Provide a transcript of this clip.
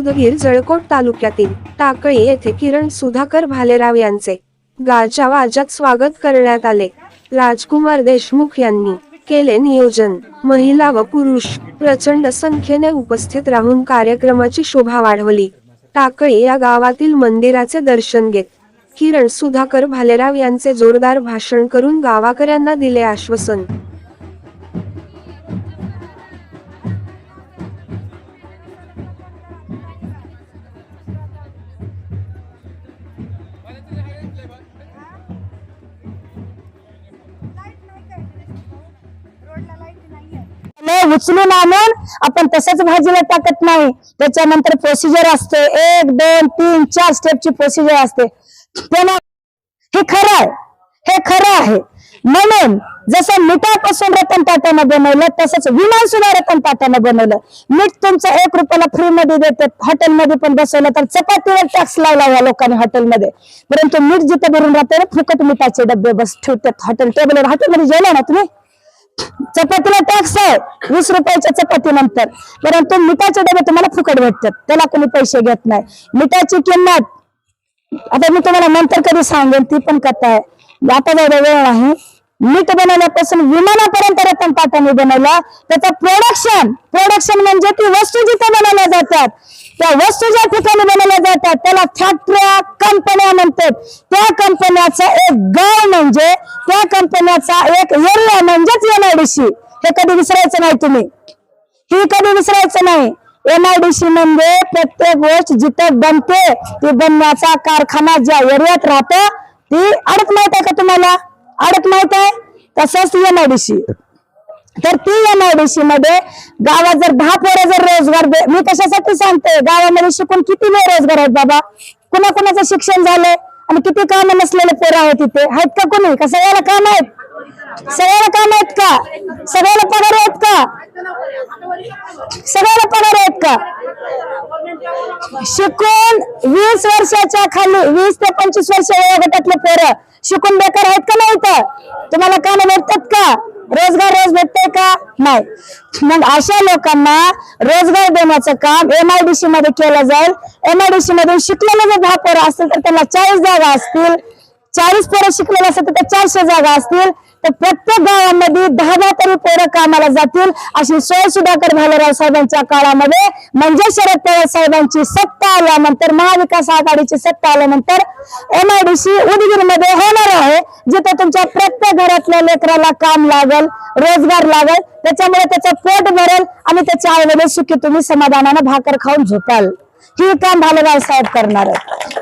उदगीर जळकोट तालुक्यातील टाकळी येथे किरण सुधाकर भालेराव यांचे गाच्या वाजात स्वागत करण्यात आले. राजकुमार देशमुख यांनी केले नियोजन. महिला व पुरुष प्रचंड संख्येने उपस्थित राहून कार्यक्रमाची शोभा वाढवली. टाकळी या गावातील मंदिराचे दर्शन घेत किरण सुधाकर भालेराव यांचे जोरदार भाषण करून गावाकऱ्यांना दिले आश्वासन. उचलून आणून आपण तसंच भाजीला टाकत नाही. त्याच्यानंतर प्रोसिजर असते. एक दोन तीन चार स्टेपची प्रोसिजर असते. हे खरं आहे. हे खरं आहे. म्हणून जसं मिठापासून रतन टाट्यानं बनवलं तसंच विमान सुद्धा रतन टाट्यानं बनवलं. मीठ तुमचं एक रुपयाला फ्री मध्ये देतात हॉटेलमध्ये पण बसवलं तर चपातीवर टॅक्स लावला या लोकांनी हॉटेलमध्ये. परंतु मीठ जिथे भरून राहते ना फुकट मिठाचे डबे बस ठेवतात हॉटेल टेबलवर. हॉटेलमध्ये जेवला ना तुम्ही? चपातीला टॅक्स आहे. वीस रुपयाच्या चपाती नंतर. परंतु मिठाचे डबे तुम्हाला फुकट भेटतात. त्याला कोणी पैसे घेत नाही. मिठाची किंमत आता मी तुम्हाला नंतर कधी सांगेन ती पण कथा आहे. आता जेवढा वेळ नाही मीठ बनवल्यापासून विमानापर्यंत रतन टाटाने बनवला. त्याचं प्रोडक्शन प्रोडक्शन म्हणजे ती वस्तू जिथे बनवल्या जातात त्या वस्तू ज्या ठिकाणी बनवल्या जातात त्याला फॅक्टऱ्या कंपन्या म्हणतात. त्या कंपन्याचा एक गाव म्हणजे त्या कंपन्याचा एक एरिया म्हणजेच एमआयडीसी हे कधी विसरायचं नाही तुम्ही. ही कधी विसरायचं नाही. एमआयडीसी म्हणजे प्रत्येक गोष्ट जिथं बनते ती बनण्याचा कारखाना ज्या एरियात राहतो ती अडत माहीत आहे का तुम्हाला? अडत माहीत आहे? तसंच एमआयडीसी तर ती एमआयडीसी मध्ये गावात जर दहा पोरं जर रोजगार दे मी कशासाठी सांगते? गावामध्ये शिकून किती बेरोजगार आहेत बाबा? कुणा कुणाचं शिक्षण झालंय? आणि किती काम नसलेले पोरं आहेत तिथे आहेत का कोणी? का सगळ्याला काम आहेत? सगळ्याला काम आहेत का? सगळ्याला पगार आहेत का? सगळ्याला पगार आहेत का? शिकून वीस वर्षाच्या खाली वीस ते पंचवीस वर्ष वयोगटातले पोरं शिकून बेकार आहेत का नाही तर तुम्हाला काम भेटतात का? रोजगार रोज भेटतंय का? नाही. मग अशा लोकांना रोजगार देण्याचं काम एमआयडीसी मध्ये केलं जाईल. एमआयडीसी मधून शिकलेले जर दहा पोरं असतील तर त्यांना चाळीस जागा असतील. चाळीस पोरं शिकलेले असतात तर चारशे जागा असतील. तर प्रत्येक गावामध्ये दहा दहा तरी पोरं कामाला जातील. अशी सोय सुधाकर भालेराव साहेबांच्या काळामध्ये म्हणजे शरद पवार साहेबांची सत्ता आल्यानंतर महाविकास आघाडीची सत्ता आल्यानंतर एमआयडीसी उदगीरमध्ये होणार आहे. जिथे तुमच्या प्रत्येक घरातल्या लेकराला काम लागल रोजगार लागल त्याच्यामुळे त्याचं पोट भरेल आणि त्याच्या आईवडील सुखी तुम्ही समाधानानं भाकर खाऊन झोपाल. ही काम भालेराव साहेब करणार आहे